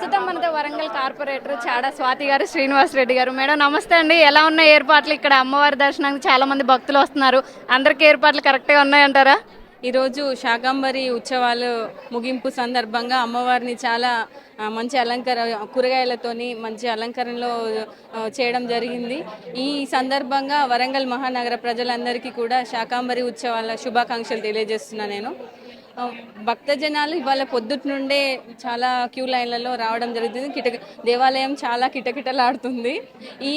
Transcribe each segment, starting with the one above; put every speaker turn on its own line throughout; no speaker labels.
ప్రస్తుతం మనతో వరంగల్ కార్పొరేటర్ చాడా స్వాతి గారు శ్రీనివాస్ రెడ్డి గారు. మేడం నమస్తే అండి. ఎలా ఉన్నాయి ఏర్పాట్లు? ఇక్కడ అమ్మవారి దర్శనానికి చాలా మంది భక్తులు వస్తున్నారు. అందరికీ ఏర్పాట్లు కరెక్ట్గా ఉన్నాయంటారా?
ఈరోజు శాకంబరి ఉత్సవాలు ముగింపు సందర్భంగా అమ్మవారిని చాలా మంచి అలంకార కూరగాయలతోని మంచి అలంకరణలో చేయడం జరిగింది. ఈ సందర్భంగా వరంగల్ మహానగర ప్రజలందరికీ కూడా శాకాంబరి ఉత్సవాల శుభాకాంక్షలు తెలియజేస్తున్నా నేను. భక్త జనాలు ఇవాళ పొద్దుట్ నుండే చాలా క్యూ లైన్లలో రావడం జరుగుతుంది. కిట దేవాలయం చాలా కిటకిటలాడుతుంది. ఈ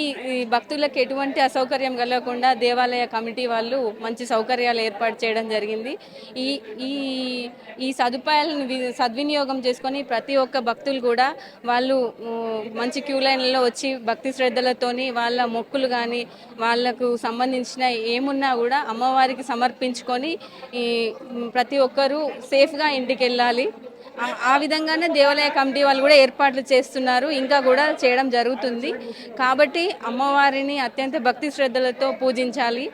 భక్తులకు ఎటువంటి అసౌకర్యం కలగకుండా దేవాలయ కమిటీ వాళ్ళు మంచి సౌకర్యాలు ఏర్పాటు చేయడం జరిగింది. ఈ ఈ ఈ సదుపాయాలను సద్వినియోగం చేసుకొని ప్రతి ఒక్క భక్తులు కూడా వాళ్ళు మంచి క్యూ లైన్లలో వచ్చి భక్తి శ్రద్ధలతోని వాళ్ళ మొక్కులు కానీ వాళ్ళకు సంబంధించిన ఏమున్నా కూడా అమ్మవారికి సమర్పించుకొని ఈ ప్రతి ఒక్కరూ సేఫ్గా ఇంటికి వెళ్ళాలి ఆ- ఆ విధంగానే దేవాలయ కమిటీ వాళ్ళు కూడా ఏర్పాట్లు చేస్తున్నారు. ఇంకా కూడా చేయడం జరుగుతుంది. కాబట్టి అమ్మవారిని అత్యంత భక్తి శ్రద్ధలతో పూజించాలి.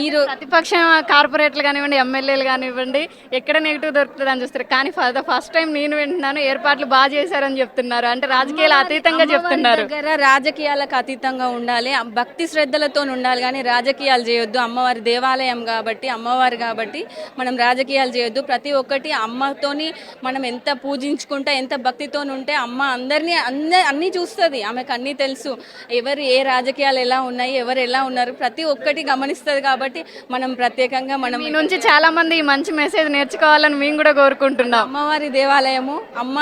ఈ రో
ప్రతిపక్ష కార్పొరేట్లు కానివ్వండి ఎమ్మెల్యేలు కానివ్వండి ఎక్కడ నెగిటివ్ దొరుకుతుంది అని చూస్తారు. కానీ ఫర్ ద ఫస్ట్ టైం నేను వింటున్నాను ఏర్పాట్లు బాగా చేశారని చెప్తున్నారు. అంటే రాజకీయాలు అతీతంగా చెప్తున్నారు.
రాజకీయాలకు అతీతంగా ఉండాలి. భక్తి శ్రద్ధలతో ఉండాలి. కానీ రాజకీయాలు చేయొద్దు. అమ్మవారి దేవాలయం కాబట్టి అమ్మవారు కాబట్టి మనం రాజకీయాలు చేయొద్దు. ప్రతి ఒక్కటి అమ్మతోని మనం ఎంత పూజించుకుంటే ఎంత భక్తితో ఉంటే అమ్మ అందరినీ అంద అన్నీ చూస్తుంది. ఆమెకు అన్నీ తెలుసు. ఎవరు ఏ రాజకీయాలు ఎలా ఉన్నాయి ఎవరు ఎలా ఉన్నారు ప్రతి ఒక్కటి గమనిస్తుంది కాబట్టి. మనం ప్రత్యేకంగా మనం
మీ నుంచి చాలా మంది ఈ మంచి మెసేజ్ నేర్చుకోవాలని మేము కూడా కోరుకుంటున్నాం.
అమ్మవారి దేవాలయము అమ్మ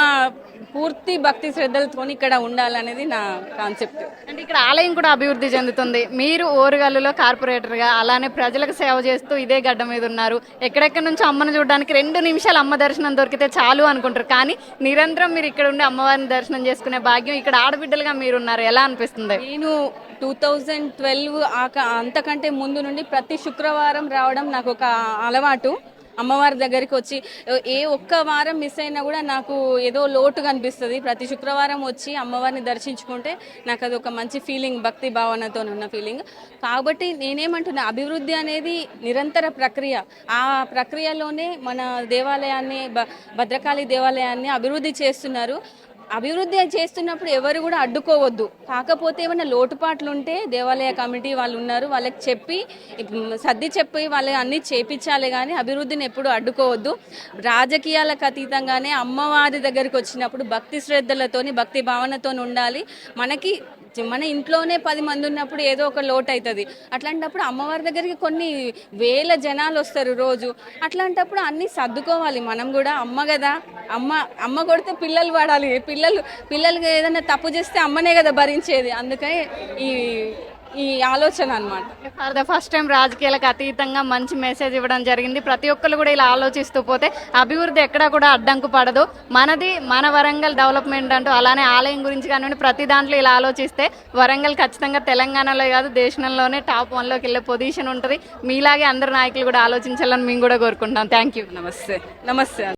పూర్తి భక్తి శ్రద్ధలతో ఇక్కడ ఉండాలనేది నా కాన్సెప్ట్.
అంటే ఇక్కడ ఆలయం కూడా అభివృద్ధి చెందుతుంది. మీరు ఓరుగల్లులో కార్పొరేటర్గా అలానే ప్రజలకు సేవ చేస్తూ ఇదే గడ్డ మీద ఉన్నారు. ఎక్కడెక్కడి నుంచి అమ్మను చూడడానికి రెండు నిమిషాలు అమ్మ దర్శనం దొరికితే చాలు అనుకుంటారు. కానీ నిరంతరం మీరు ఇక్కడ ఉండి అమ్మవారిని దర్శనం చేసుకునే భాగ్యం ఇక్కడ ఆడబిడ్డలుగా మీరు ఉన్నారు ఎలా అనిపిస్తుంది?
నేను టూ థౌజండ్ ట్వెల్వ్ అంతకంటే ముందు నుండి ప్రతి శుక్రవారం రావడం నాకు ఒక అలవాటు. అమ్మవారి దగ్గరికి వచ్చి ఏ ఒక్క వారం మిస్ అయినా కూడా నాకు ఏదో లోటు కనిపిస్తుంది. ప్రతి శుక్రవారం వచ్చి అమ్మవారిని దర్శించుకుంటే నాకు అది ఒక మంచి ఫీలింగ్ భక్తి భావనతో ఉన్న ఫీలింగ్ కాబట్టి నేనేమంటున్నా అభివృద్ధి అనేది నిరంతర ప్రక్రియ. ఆ ప్రక్రియలోనే మన దేవాలయాన్ని భ- భద్రకాళి దేవాలయాన్ని అభివృద్ధి చేస్తున్నారు. అభివృద్ధి చేస్తున్నప్పుడు ఎవరు కూడా అడ్డుకోవద్దు. కాకపోతే ఏమైనా లోటుపాట్లు ఉంటే దేవాలయ కమిటీ వాళ్ళు ఉన్నారు వాళ్ళకి చెప్పి సర్ది చెప్పి వాళ్ళు అన్ని చేపించాలి కానీ అభివృద్ధిని ఎప్పుడు అడ్డుకోవద్దు. రాజకీయాలకు అతీతంగానే అమ్మవారి దగ్గరికి వచ్చినప్పుడు భక్తి శ్రద్ధలతోని భక్తి భావనతోని ఉండాలి. మనకి మన ఇంట్లోనే పది మంది ఉన్నప్పుడు ఏదో ఒక లోటు అవుతుంది అట్లాంటప్పుడు అమ్మవారి దగ్గరికి కొన్ని వేల జనాలు వస్తారు రోజు. అట్లాంటప్పుడు అన్నీ సర్దుకోవాలి మనం కూడా. అమ్మ కదా. అమ్మ అమ్మ కొడితే పిల్లలు పడాలి పిల్లలు పిల్లలు ఏదైనా తప్పు చేస్తే అమ్మనే కదా భరించేది. అందుకని ఈ ఈ ఆలోచన అన్నమాట.
ఫర్ ద ఫస్ట్ టైం రాజకీయాలకు అతీతంగా మంచి మెసేజ్ ఇవ్వడం జరిగింది. ప్రతి ఒక్కరు కూడా ఇలా ఆలోచిస్తూ పోతే అభివృద్ధి ఎక్కడా కూడా అడ్డంకు పడదు. మనది మన వరంగల్ డెవలప్మెంట్ అంటూ అలానే ఆలయం గురించి కానివ్వండి ప్రతి దాంట్లో ఇలా ఆలోచిస్తే వరంగల్ ఖచ్చితంగా తెలంగాణలో కాదు దేశంలోనే టాప్ వన్లోకి వెళ్ళే పొజిషన్ ఉంటుంది. మీలాగే అందరు నాయకులు కూడా ఆలోచించాలని మేము కూడా కోరుకుంటాం థ్యాంక్ యూ
నమస్తే. నమస్తే.